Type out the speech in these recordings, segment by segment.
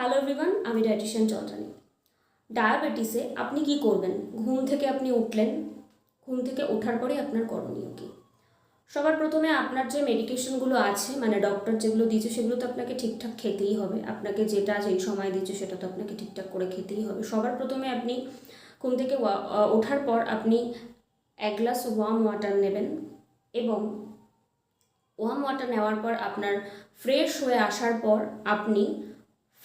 Hello everyone আমি dietitian Chandrani. ডায়াবেটিসে আপনি কি করবেন? ঘুম থেকে আপনি উঠলেন। ঘুম থেকে ওঠার পরে আপনার করণীয় কী? সবার প্রথমে আপনার যে মেডিকেশনগুলো আছে মানে ডক্টর যেগুলো দিয়েছে, সেগুলো তো আপনাকে ঠিকঠাক খেতেই হবে। আপনাকে যেটা যেই সময় দিয়েছে সেটা তো আপনাকে ঠিকঠাক করে খেতেই হবে। সবার প্রথমে আপনি ঘুম থেকে ওঠার পর আপনি এক গ্লাস ওয়ার্ম ওয়াটার নেবেন এবং ওয়ার্ম ওয়াটার নেওয়ার পর আপনার ফ্রেশ হয়ে আসার পর আপনি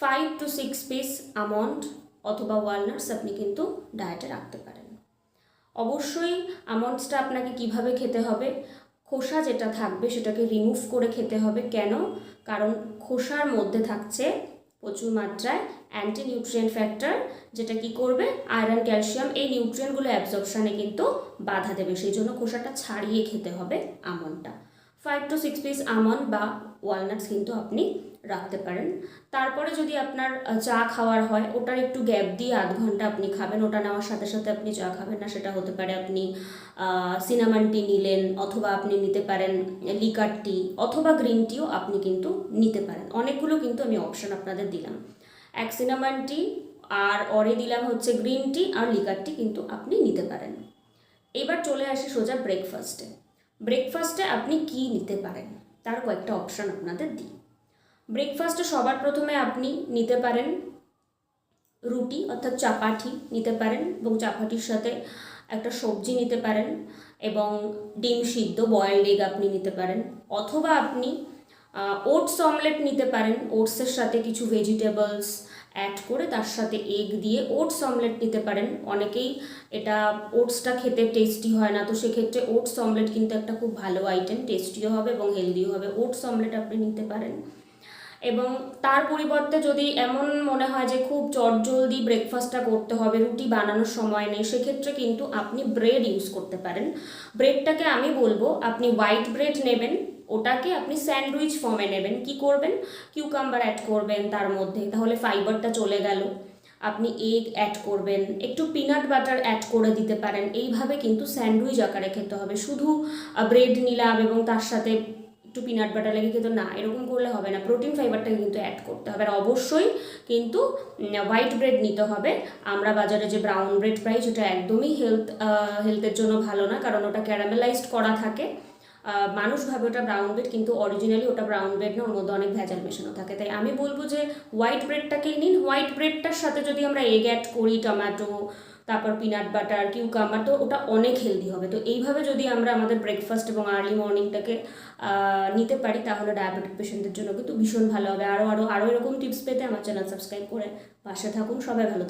five to six piece almond অথবা ওয়ালনাটস আপনি কিন্তু ডায়েটে রাখতে পারেন। অবশ্যই আমন্ডসটা আপনাকে কীভাবে খেতে হবে, খোসা যেটা থাকবে সেটাকে রিমুভ করে খেতে হবে। কেন? কারণ খোসার মধ্যে থাকছে প্রচুর মাত্রায় অ্যান্টি নিউট্রিয়েন্ট ফ্যাক্টর যেটা কি করবে? আয়রন ক্যালসিয়াম এই নিউট্রিয়েন্টগুলো অ্যাবজর্পশানে কিন্তু বাধা দেবে। সেই জন্য খোসাটা ছাড়িয়ে খেতে হবে আমন্ডটা five to six piece almond বা ওয়ালনাটস কিন্তু আপনি রাখতে পারেন। তারপরে যদি আপনার চা খাওয়ার হয়, ওটার একটু গ্যাপ দিয়ে আধ ঘণ্টা আপনি খাবেন। ওটা নেওয়ার সাথে সাথে আপনি চা খাবেন না, সেটা হতে পারে আপনি সিনামান টি নিলেন, অথবা আপনি নিতে পারেন লিকার টি অথবা গ্রিন টিও আপনি কিন্তু নিতে পারেন। অনেকগুলো কিন্তু আমি অপশন আপনাদের দিলাম। এক সিনামান টি আর অরে দিলাম হচ্ছে গ্রিন টি আর লিকার টি কিন্তু আপনি নিতে পারেন। এবার চলে আসি সোজা ব্রেকফাস্টে ব্রেকফাস্টে আপনি কি নিতে পারেন? তার কয়েকটা অপশান আপনাদের দিই। ব্রেকফাস্টে সবার প্রথমে আপনি নিতে পারেন রুটি, অর্থাৎ চাপাঠি নিতে পারেন এবং চাপাঠির সাথে একটা সবজি নিতে পারেন এবং ডিম সিদ্ধ বয়েল্ড এগ আপনি নিতে পারেন। অথবা আপনি ওটস অমলেট নিতে পারেন। ওটসের সাথে কিছু ভেজিটেবলস অ্যাড করে তার সাথে এগ দিয়ে ওটস অমলেট নিতে পারেন। অনেকেই এটা ওটসটা খেতে টেস্টি হয় না, তো সেক্ষেত্রে ওটস অমলেট কিন্তু একটা খুব ভালো আইটেম টেস্টিও হবে এবং হেলদিও হবে। ওটস অমলেট আপনি নিতে পারেন। এবং তার পরিবর্তে যদি এমন মনে হয় যে খুব চটজলদি ব্রেকফাস্টটা করতে হবে, রুটি বানানোর সময় নেই, সেক্ষেত্রে কিন্তু আপনি ব্রেড ইউজ করতে পারেন। ব্রেডটাকে আমি বলব, আপনি হোয়াইট ব্রেড নেবেন। ওটাকে আপনি স্যান্ডউইচ ফর্মে নেবেন। কি করবেন? কিউকাম্বার অ্যাড করবেন তার মধ্যে, তাহলে ফাইবারটা চলে গেল। আপনি এগ অ্যাড করবেন, একটু পিনাট বাটার অ্যাড করে দিতে পারেন। এইভাবে কিন্তু স্যান্ডউইচ আকারে খেতে হবে। শুধু ব্রেড নিলাম এবং তার সাথে একটু পিনাট বাটার লেগে খেতে, না, এরকম করলে হবে না। প্রোটিন ফাইবারটাকে কিন্তু অ্যাড করতে হবে। আর অবশ্যই কিন্তু হোয়াইট ব্রেড নিতে হবে। আমরা বাজারে যে ব্রাউন ব্রেড পাই সেটা একদমই হেলথ হেলথের জন্য ভালো না, কারণ ওটা ক্যারামেলাইজড করা থাকে। মানুষ ভাবে ওটা ব্রাউন ব্রেড কিন্তু অরিজিনালি ওটা ব্রাউন ব্রেড না, ওর মধ্যে অনেক ভেজাল মেশানো থাকে। তাই আমি বলব যে হোয়াইট ব্রেডটাকেই নিন। হোয়াইট ব্রেডটার সাথে যদি আমরা এগ অ্যাড করি টমেটো তারপর পিনাট বাটার কিউকাম্বার তো ওটা অনেক হেলদি হবে। তো এইভাবে যদি আমরা আমাদের ব্রেকফাস্ট এবং আর্লি মর্নিংটাকে নিতে পারি, তাহলে ডায়াবেটিক পেশেন্টদের জন্য কিন্তু ভীষণ ভালো হবে। আরও আরও আরও এরকম টিপস পেতে আমার চ্যানেল সাবস্ক্রাইব করে পাশে থাকুন। সবাই ভালো